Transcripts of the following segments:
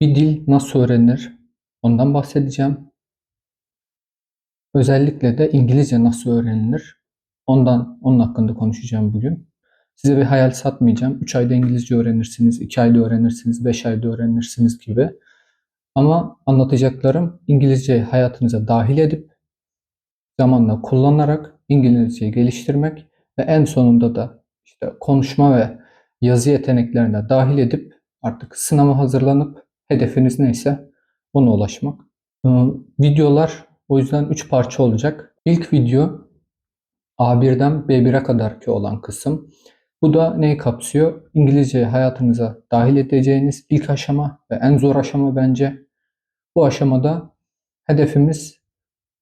Bir dil nasıl öğrenilir? Ondan bahsedeceğim. Özellikle de İngilizce nasıl öğrenilir? Ondan, onun hakkında konuşacağım bugün. Size bir hayal satmayacağım. 3 ayda İngilizce öğrenirsiniz, 2 ayda öğrenirsiniz, 5 ayda öğrenirsiniz gibi. Ama anlatacaklarım İngilizceyi hayatınıza dahil edip zamanla kullanarak İngilizceyi geliştirmek ve en sonunda da işte konuşma ve yazı yeteneklerine dahil edip artık sınava hazırlanıp hedefiniz neyse ona ulaşmak. Ee, videolar o yüzden 3 parça olacak. İlk video A1'den B1'e kadarki olan kısım. Bu da neyi kapsıyor? İngilizceyi hayatınıza dahil edeceğiniz ilk aşama ve en zor aşama bence. Bu aşamada hedefimiz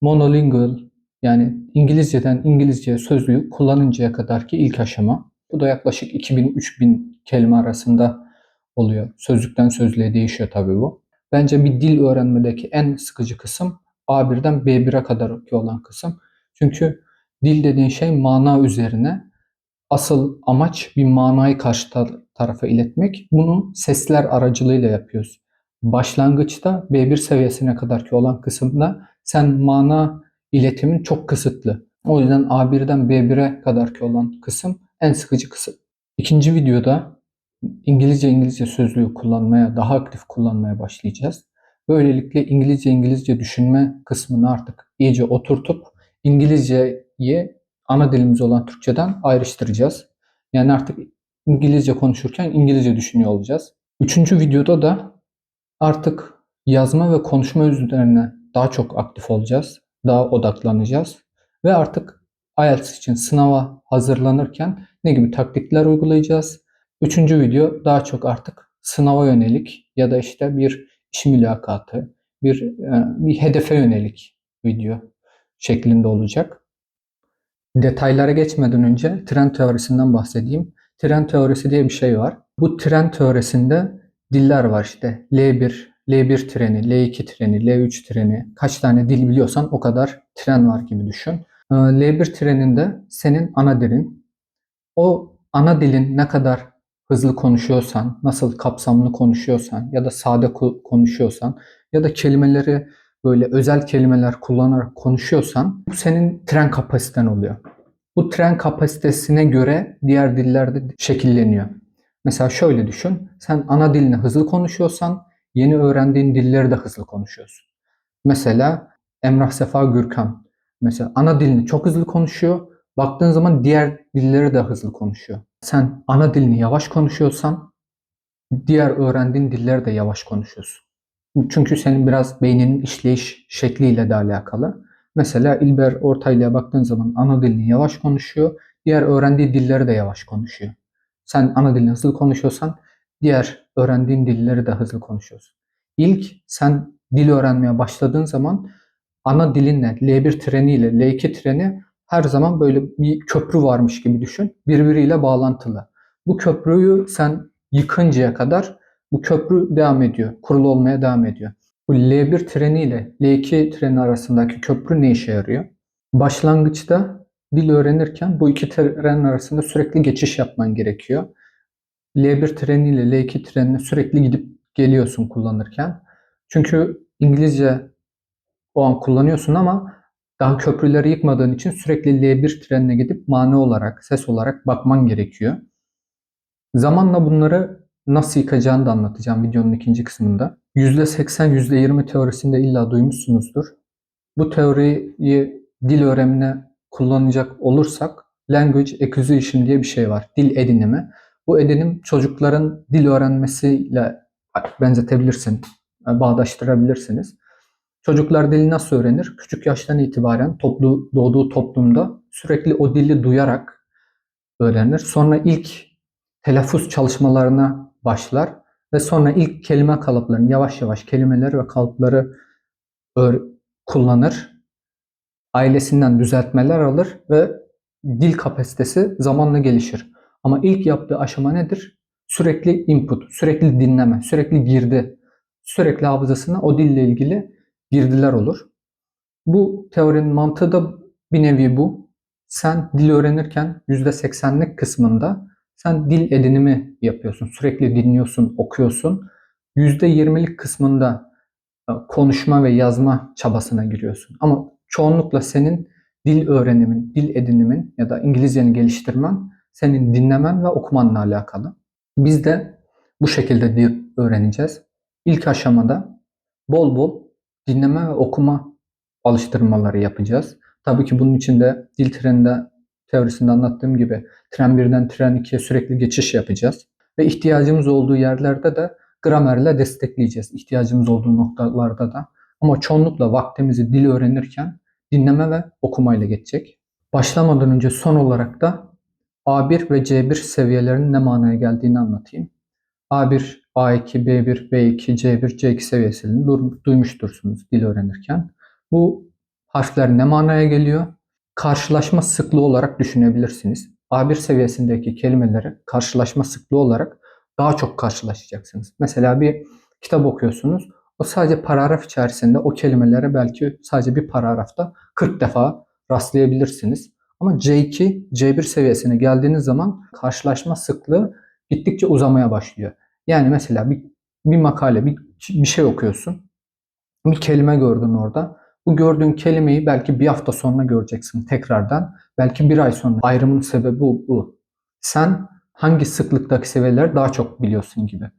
monolingual yani İngilizceden İngilizceye sözlüğü kullanıncaya kadarki ilk aşama. Bu da yaklaşık 2000-3000 kelime arasında oluyor. Sözlükten sözlüğe değişiyor tabii bu. Bence bir dil öğrenmedeki en sıkıcı kısım A1'den B1'e kadar olan kısım. Çünkü dil dediğin şey mana üzerine. Asıl amaç bir manayı karşı tarafa iletmek. Bunu sesler aracılığıyla yapıyoruz. Başlangıçta B1 seviyesine kadarki olan kısımda sen mana iletimin çok kısıtlı. O yüzden A1'den B1'e kadarki olan kısım en sıkıcı kısım. İkinci videoda İngilizce İngilizce sözlüğü kullanmaya, daha aktif kullanmaya başlayacağız. Böylelikle İngilizce İngilizce düşünme kısmını artık iyice oturtup İngilizceyi ana dilimiz olan Türkçeden ayrıştıracağız. Yani artık İngilizce konuşurken İngilizce düşünüyor olacağız. Üçüncü videoda da artık yazma ve konuşma üzerine daha çok aktif olacağız. Daha odaklanacağız. Ve artık IELTS için sınava hazırlanırken ne gibi taktikler uygulayacağız? Üçüncü video daha çok artık sınava yönelik ya da işte bir iş mülakatı, bir, e, bir hedefe yönelik video şeklinde olacak. Detaylara geçmeden önce tren teorisinden bahsedeyim. Tren teorisi diye bir şey var. Bu tren teorisinde diller var işte. L1, L1 treni, L2 treni, L3 treni. Kaç tane dil biliyorsan o kadar tren var gibi düşün. E, L1 treninde senin ana dilin. O ana dilin ne kadar hızlı konuşuyorsan, nasıl kapsamlı konuşuyorsan ya da sade konuşuyorsan ya da kelimeleri böyle özel kelimeler kullanarak konuşuyorsan bu senin tren kapasiten oluyor. Bu tren kapasitesine göre diğer diller de şekilleniyor. Mesela şöyle düşün. Sen ana dilini hızlı konuşuyorsan yeni öğrendiğin dilleri de hızlı konuşuyorsun. Mesela Emrah Sefa Gürkan mesela ana dilini çok hızlı konuşuyor. Baktığın zaman diğer dilleri de hızlı konuşuyor sen ana dilini yavaş konuşuyorsan diğer öğrendiğin dilleri de yavaş konuşuyorsun. Çünkü senin biraz beyninin işleyiş şekliyle de alakalı. Mesela İlber Ortaylı'ya baktığın zaman ana dilini yavaş konuşuyor, diğer öğrendiği dilleri de yavaş konuşuyor. Sen ana dilini hızlı konuşuyorsan diğer öğrendiğin dilleri de hızlı konuşuyorsun. İlk sen dil öğrenmeye başladığın zaman ana dilinle L1 treniyle L2 treni her zaman böyle bir köprü varmış gibi düşün. Birbiriyle bağlantılı. Bu köprüyü sen yıkıncaya kadar bu köprü devam ediyor. Kurulu olmaya devam ediyor. Bu L1 treni ile L2 treni arasındaki köprü ne işe yarıyor? Başlangıçta dil öğrenirken bu iki tren arasında sürekli geçiş yapman gerekiyor. L1 treni ile L2 trenine sürekli gidip geliyorsun kullanırken. Çünkü İngilizce o an kullanıyorsun ama daha köprüleri yıkmadığın için sürekli L1 trenine gidip mane olarak, ses olarak bakman gerekiyor. Zamanla bunları nasıl yıkacağını da anlatacağım videonun ikinci kısmında. %80, %20 teorisinde illa duymuşsunuzdur. Bu teoriyi dil öğrenimine kullanacak olursak language acquisition diye bir şey var. Dil edinimi. Bu edinim çocukların dil öğrenmesiyle benzetebilirsin, bağdaştırabilirsiniz. Çocuklar dili nasıl öğrenir? Küçük yaştan itibaren toplu, doğduğu toplumda sürekli o dili duyarak öğrenir. Sonra ilk telaffuz çalışmalarına başlar ve sonra ilk kelime kalıplarını yavaş yavaş kelimeleri ve kalıpları kullanır. Ailesinden düzeltmeler alır ve dil kapasitesi zamanla gelişir. Ama ilk yaptığı aşama nedir? Sürekli input, sürekli dinleme, sürekli girdi, sürekli hafızasına o dille ilgili girdiler olur. Bu teorinin mantığı da bir nevi bu. Sen dil öğrenirken %80'lik kısmında sen dil edinimi yapıyorsun. Sürekli dinliyorsun, okuyorsun. %20'lik kısmında e, konuşma ve yazma çabasına giriyorsun. Ama çoğunlukla senin dil öğrenimin, dil edinimin ya da İngilizceni geliştirmen senin dinlemen ve okumanla alakalı. Biz de bu şekilde dil öğreneceğiz. İlk aşamada bol bol dinleme ve okuma alıştırmaları yapacağız. Tabii ki bunun için de dil treninde teorisinde anlattığım gibi tren 1'den tren 2'ye sürekli geçiş yapacağız. Ve ihtiyacımız olduğu yerlerde de gramerle destekleyeceğiz. İhtiyacımız olduğu noktalarda da. Ama çoğunlukla vaktimizi dil öğrenirken dinleme ve okumayla geçecek. Başlamadan önce son olarak da A1 ve C1 seviyelerinin ne manaya geldiğini anlatayım. A1, A2, B1, B2, C1, C2 seviyesini duymuştursunuz dil öğrenirken. Bu harfler ne manaya geliyor? Karşılaşma sıklığı olarak düşünebilirsiniz. A1 seviyesindeki kelimeleri karşılaşma sıklığı olarak daha çok karşılaşacaksınız. Mesela bir kitap okuyorsunuz. O sadece paragraf içerisinde o kelimelere belki sadece bir paragrafta 40 defa rastlayabilirsiniz. Ama C2, C1 seviyesine geldiğiniz zaman karşılaşma sıklığı gittikçe uzamaya başlıyor. Yani mesela bir, bir makale, bir, bir şey okuyorsun. Bir kelime gördün orada. Bu gördüğün kelimeyi belki bir hafta sonra göreceksin tekrardan. Belki bir ay sonra. Ayrımın sebebi bu. Sen hangi sıklıktaki seviyeler daha çok biliyorsun gibi.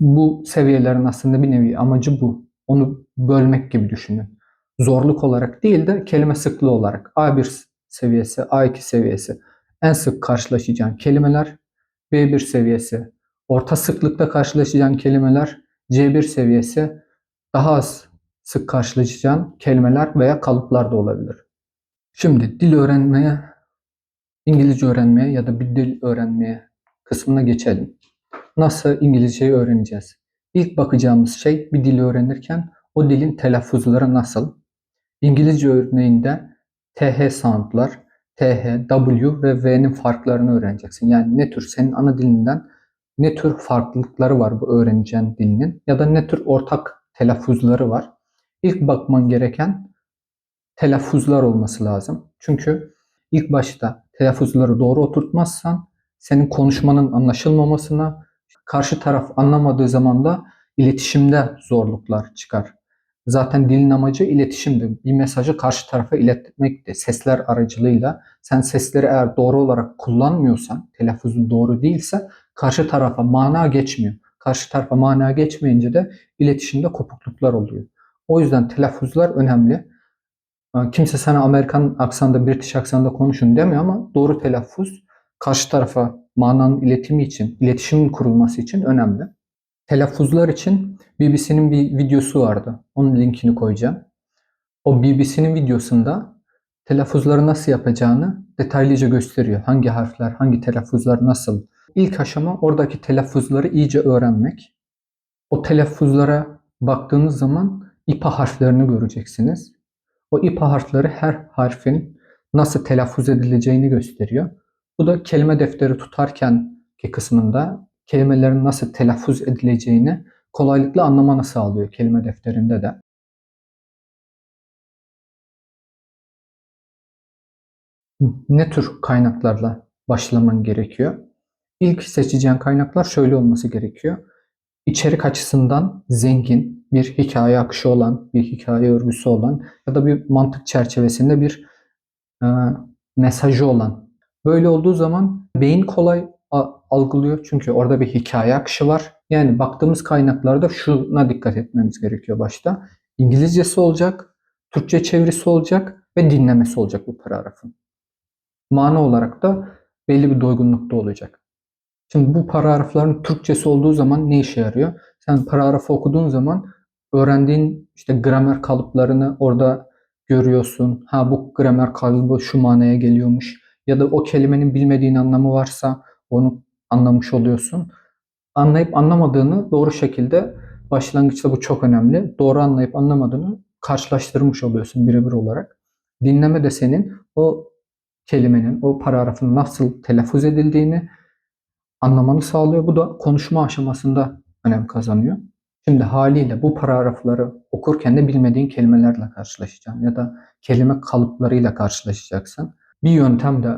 Bu seviyelerin aslında bir nevi amacı bu. Onu bölmek gibi düşünün. Zorluk olarak değil de kelime sıklığı olarak. A1 seviyesi, A2 seviyesi en sık karşılaşacağın kelimeler, B1 seviyesi orta sıklıkta karşılaşacağın kelimeler, C1 seviyesi daha az sık karşılaşacağın kelimeler veya kalıplar da olabilir. Şimdi dil öğrenmeye, İngilizce öğrenmeye ya da bir dil öğrenmeye kısmına geçelim. Nasıl İngilizceyi öğreneceğiz? İlk bakacağımız şey bir dili öğrenirken o dilin telaffuzları nasıl? İngilizce örneğinde TH soundlar, TH, W ve V'nin farklarını öğreneceksin. Yani ne tür senin ana dilinden ne tür farklılıkları var bu öğreneceğin dilinin ya da ne tür ortak telaffuzları var. İlk bakman gereken telaffuzlar olması lazım. Çünkü ilk başta telaffuzları doğru oturtmazsan senin konuşmanın anlaşılmamasına, karşı taraf anlamadığı zaman da iletişimde zorluklar çıkar. Zaten dilin amacı iletişimdi. Bir mesajı karşı tarafa iletmekti. Sesler aracılığıyla. Sen sesleri eğer doğru olarak kullanmıyorsan, telaffuzun doğru değilse karşı tarafa mana geçmiyor. Karşı tarafa mana geçmeyince de iletişimde kopukluklar oluyor. O yüzden telaffuzlar önemli. Kimse sana Amerikan aksanında, British aksanında konuşun demiyor ama doğru telaffuz karşı tarafa mananın iletimi için, iletişimin kurulması için önemli. Telaffuzlar için BBC'nin bir videosu vardı. Onun linkini koyacağım. O BBC'nin videosunda telaffuzları nasıl yapacağını detaylıca gösteriyor. Hangi harfler, hangi telaffuzlar nasıl. İlk aşama oradaki telaffuzları iyice öğrenmek. O telaffuzlara baktığınız zaman İPA harflerini göreceksiniz. O İPA harfleri her harfin nasıl telaffuz edileceğini gösteriyor. Bu da kelime defteri tutarken ki kısmında kelimelerin nasıl telaffuz edileceğini kolaylıkla anlamanı sağlıyor kelime defterinde de. Ne tür kaynaklarla başlaman gerekiyor? İlk seçeceğin kaynaklar şöyle olması gerekiyor. İçerik açısından zengin, bir hikaye akışı olan, bir hikaye örgüsü olan ya da bir mantık çerçevesinde bir e, mesajı olan. Böyle olduğu zaman beyin kolay algılıyor çünkü orada bir hikaye akışı var. Yani baktığımız kaynaklarda şuna dikkat etmemiz gerekiyor başta. İngilizcesi olacak, Türkçe çevirisi olacak ve dinlemesi olacak bu paragrafın. Mana olarak da belli bir doygunlukta olacak. Şimdi bu paragrafların Türkçesi olduğu zaman ne işe yarıyor? Sen paragrafı okuduğun zaman öğrendiğin işte gramer kalıplarını orada görüyorsun. Ha bu gramer kalıbı şu manaya geliyormuş. Ya da o kelimenin bilmediğin anlamı varsa onu anlamış oluyorsun. Anlayıp anlamadığını doğru şekilde başlangıçta bu çok önemli. Doğru anlayıp anlamadığını karşılaştırmış oluyorsun birebir olarak. Dinleme de senin o kelimenin, o paragrafın nasıl telaffuz edildiğini anlamanı sağlıyor. Bu da konuşma aşamasında önem kazanıyor. Şimdi haliyle bu paragrafları okurken de bilmediğin kelimelerle karşılaşacaksın ya da kelime kalıplarıyla karşılaşacaksın. Bir yöntem de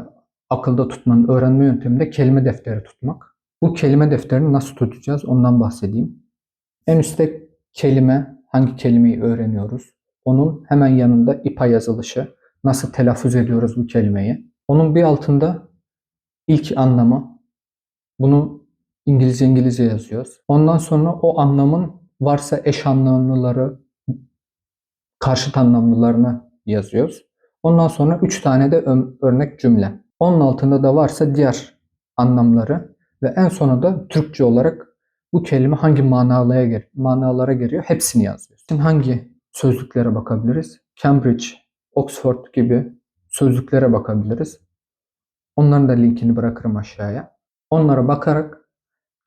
akılda tutmanın öğrenme yöntemi de kelime defteri tutmak. Bu kelime defterini nasıl tutacağız ondan bahsedeyim. En üstte kelime, hangi kelimeyi öğreniyoruz? Onun hemen yanında İPA yazılışı, nasıl telaffuz ediyoruz bu kelimeyi? Onun bir altında ilk anlamı, bunu İngilizce İngilizce yazıyoruz. Ondan sonra o anlamın varsa eş anlamlıları, karşıt anlamlılarını yazıyoruz. Ondan sonra 3 tane de örnek cümle. Onun altında da varsa diğer anlamları ve en sonunda Türkçe olarak bu kelime hangi manalara, manalara geliyor hepsini yazıyoruz. Şimdi hangi sözlüklere bakabiliriz? Cambridge, Oxford gibi sözlüklere bakabiliriz. Onların da linkini bırakırım aşağıya. Onlara bakarak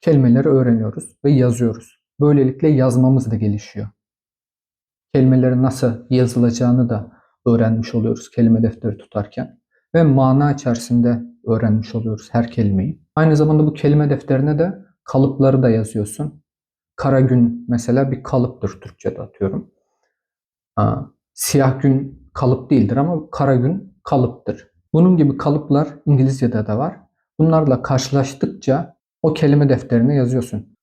kelimeleri öğreniyoruz ve yazıyoruz. Böylelikle yazmamız da gelişiyor. Kelimelerin nasıl yazılacağını da öğrenmiş oluyoruz kelime defteri tutarken ve mana içerisinde öğrenmiş oluyoruz her kelimeyi. Aynı zamanda bu kelime defterine de kalıpları da yazıyorsun. Kara gün mesela bir kalıptır Türkçe'de atıyorum. siyah gün kalıp değildir ama kara gün kalıptır. Bunun gibi kalıplar İngilizce'de de var. Bunlarla karşılaştıkça o kelime defterine yazıyorsun.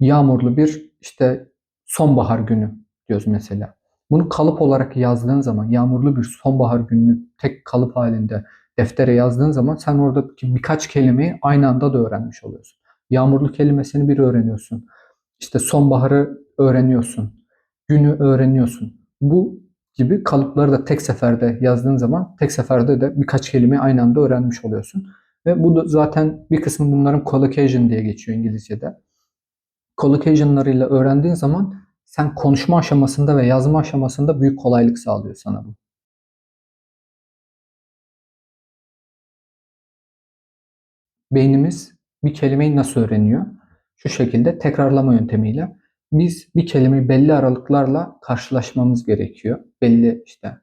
yağmurlu bir işte sonbahar günü diyoruz mesela. Bunu kalıp olarak yazdığın zaman yağmurlu bir sonbahar gününü tek kalıp halinde deftere yazdığın zaman sen oradaki birkaç kelimeyi aynı anda da öğrenmiş oluyorsun. Yağmurlu kelimesini bir öğreniyorsun. İşte sonbaharı öğreniyorsun. Günü öğreniyorsun. Bu gibi kalıpları da tek seferde yazdığın zaman tek seferde de birkaç kelime aynı anda öğrenmiş oluyorsun. Ve bu da zaten bir kısmı bunların collocation diye geçiyor İngilizce'de. Collocation'larıyla öğrendiğin zaman sen konuşma aşamasında ve yazma aşamasında büyük kolaylık sağlıyor sana bu. Beynimiz bir kelimeyi nasıl öğreniyor? Şu şekilde tekrarlama yöntemiyle biz bir kelimeyi belli aralıklarla karşılaşmamız gerekiyor. Belli işte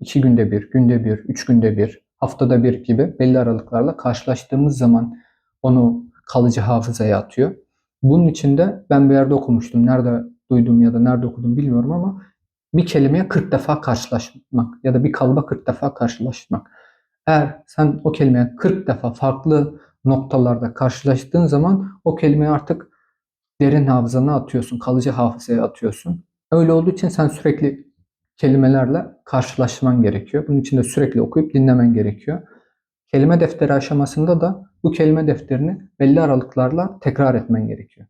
iki günde bir, günde bir, üç günde bir, haftada bir gibi belli aralıklarla karşılaştığımız zaman onu kalıcı hafızaya atıyor. Bunun için de ben bir yerde okumuştum. Nerede duydum ya da nerede okudum bilmiyorum ama bir kelimeye 40 defa karşılaşmak ya da bir kalıba 40 defa karşılaşmak. Eğer sen o kelimeye 40 defa farklı noktalarda karşılaştığın zaman o kelimeyi artık derin hafızana atıyorsun, kalıcı hafızaya atıyorsun. Öyle olduğu için sen sürekli kelimelerle karşılaşman gerekiyor. Bunun için de sürekli okuyup dinlemen gerekiyor. Kelime defteri aşamasında da bu kelime defterini belli aralıklarla tekrar etmen gerekiyor.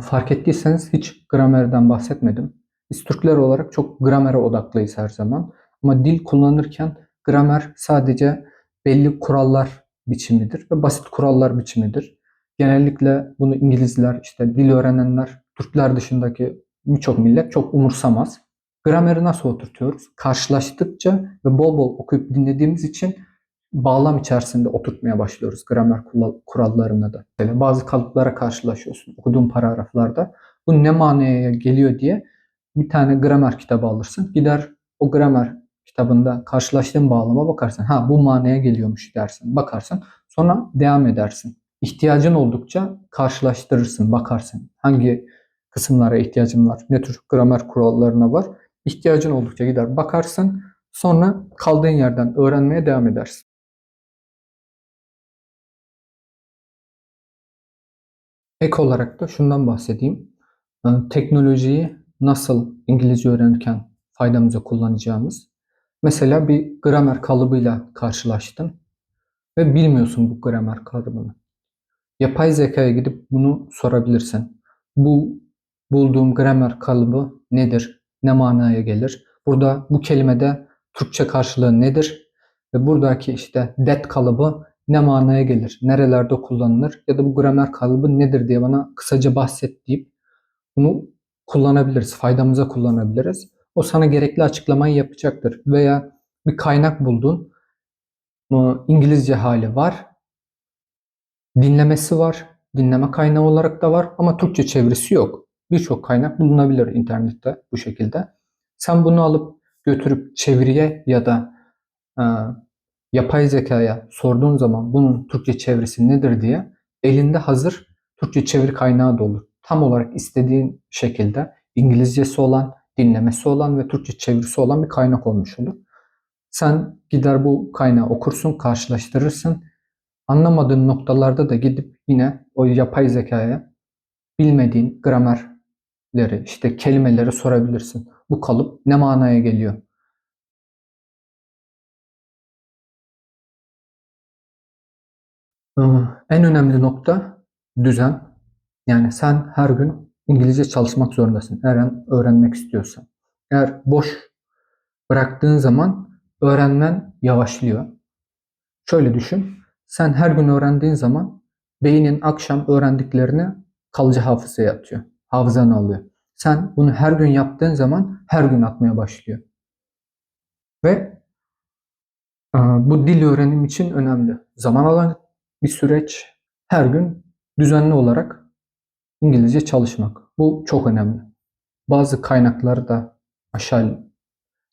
Fark ettiyseniz hiç gramerden bahsetmedim. Biz Türkler olarak çok gramere odaklıyız her zaman. Ama dil kullanırken gramer sadece belli kurallar biçimidir ve basit kurallar biçimidir. Genellikle bunu İngilizler, işte dil öğrenenler, Türkler dışındaki birçok millet çok umursamaz. Grameri nasıl oturtuyoruz? Karşılaştıkça ve bol bol okuyup dinlediğimiz için bağlam içerisinde oturtmaya başlıyoruz gramer kurallarını da. Yani bazı kalıplara karşılaşıyorsun okuduğun paragraflarda. Bu ne manaya geliyor diye bir tane gramer kitabı alırsın. Gider o gramer kitabında karşılaştığın bağlama bakarsın. Ha bu manaya geliyormuş dersin. Bakarsın. Sonra devam edersin. İhtiyacın oldukça karşılaştırırsın, bakarsın. Hangi kısımlara ihtiyacın var, ne tür gramer kurallarına var. İhtiyacın oldukça gider bakarsın. Sonra kaldığın yerden öğrenmeye devam edersin. Ek olarak da şundan bahsedeyim. Ee, teknolojiyi nasıl İngilizce öğrenirken faydamıza kullanacağımız. Mesela bir gramer kalıbıyla karşılaştın ve bilmiyorsun bu gramer kalıbını. Yapay zekaya gidip bunu sorabilirsin. Bu bulduğum gramer kalıbı nedir? Ne manaya gelir? Burada bu kelimede Türkçe karşılığı nedir? Ve buradaki işte that kalıbı ne manaya gelir? Nerelerde kullanılır? Ya da bu gramer kalıbı nedir diye bana kısaca bahset deyip bunu kullanabiliriz. Faydamıza kullanabiliriz. O sana gerekli açıklamayı yapacaktır. Veya bir kaynak buldun. İngilizce hali var. Dinlemesi var. Dinleme kaynağı olarak da var ama Türkçe çevirisi yok. Birçok kaynak bulunabilir internette bu şekilde. Sen bunu alıp götürüp çeviriye ya da e, yapay zekaya sorduğun zaman bunun Türkçe çevirisi nedir diye elinde hazır Türkçe çeviri kaynağı da olur. Tam olarak istediğin şekilde İngilizcesi olan, dinlemesi olan ve Türkçe çevirisi olan bir kaynak olmuş olur. Sen gider bu kaynağı okursun, karşılaştırırsın. Anlamadığın noktalarda da gidip yine o yapay zekaya bilmediğin gramerleri, işte kelimeleri sorabilirsin. Bu kalıp ne manaya geliyor? En önemli nokta düzen. Yani sen her gün İngilizce çalışmak zorundasın. Eğer öğrenmek istiyorsan. Eğer boş bıraktığın zaman öğrenmen yavaşlıyor. Şöyle düşün. Sen her gün öğrendiğin zaman beynin akşam öğrendiklerini kalıcı hafızaya atıyor. Hafızan alıyor. Sen bunu her gün yaptığın zaman her gün atmaya başlıyor. Ve bu dil öğrenim için önemli. Zaman alan bir süreç. Her gün düzenli olarak İngilizce çalışmak. Bu çok önemli. Bazı kaynakları da aşağı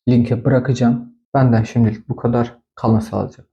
linke bırakacağım. Benden şimdilik bu kadar. Kalın sağlıcakla.